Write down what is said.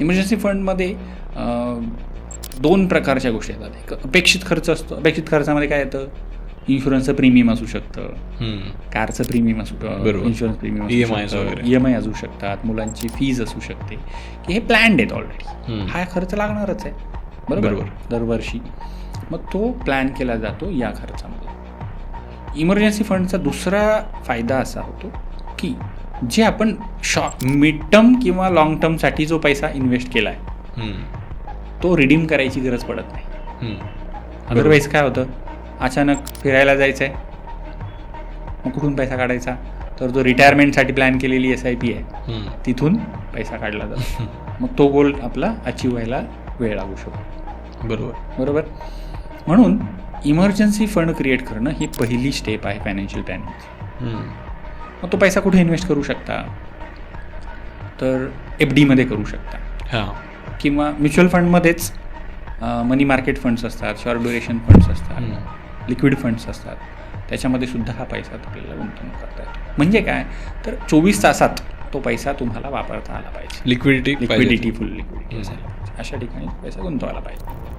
Emergency फंडमध्ये दोन प्रकारच्या गोष्टी येतात. एक अपेक्षित खर्च असतो. अपेक्षित खर्चामध्ये काय येतं? इन्शुरन्सचं प्रीमियम असू शकतं. कारचं प्रीमियम असू. इन्शुरन्स प्रीमियम EMIs वगैरे. ई एम आय असू शकतात. मुलांची फीज असू शकते. की हे प्लॅन्ड आहेत ऑलरेडी. हा खर्च लागणारच आहे. बरोबर. दरवर्षी. मग तो प्लॅन केला जातो या खर्चामध्ये. इमर्जन्सी फंडचा दुसरा फायदा असा होतो की जे आपण शॉ मिड टर्म किंवा लाँग टर्मसाठी जो पैसा इन्व्हेस्ट केला आहे. तो रिडीम करायची गरज पडत नाही. अदरवाईज काय होतं? अचानक फिरायला जायचं आहे मग कुठून पैसा काढायचा? तर जो रिटायरमेंटसाठी प्लॅन केलेली एस आय पी आहे. तिथून पैसा काढला जातो. मग तो गोल आपला अचीव व्हायला वेळ लागू शकतो. बरोबर. बरोबर? म्हणून इमर्जन्सी फंड क्रिएट करणं ही पहिली स्टेप आहे फायनान्शियल प्लॅनिंगची. मग तो पैसा कुठे इन्व्हेस्ट करू शकता? तर एफ डीमध्ये करू शकता. हां. किंवा म्युच्युअल फंडमध्येच मनी मार्केट फंड्स असतात शॉर्ट ड्युरेशन फंड्स असतात. लिक्विड फंड्स असतात. त्याच्यामध्ये सुद्धा हा पैसा आपल्याला गुंतवणूक करता येतो. म्हणजे काय? तर चोवीस तासात तो पैसा तुम्हाला वापरता आला पाहिजे. लिक्विडिटी लिक्विडिटी फुल लिक्विडिटी अशा ठिकाणी पैसा गुंतवायला पाहिजे.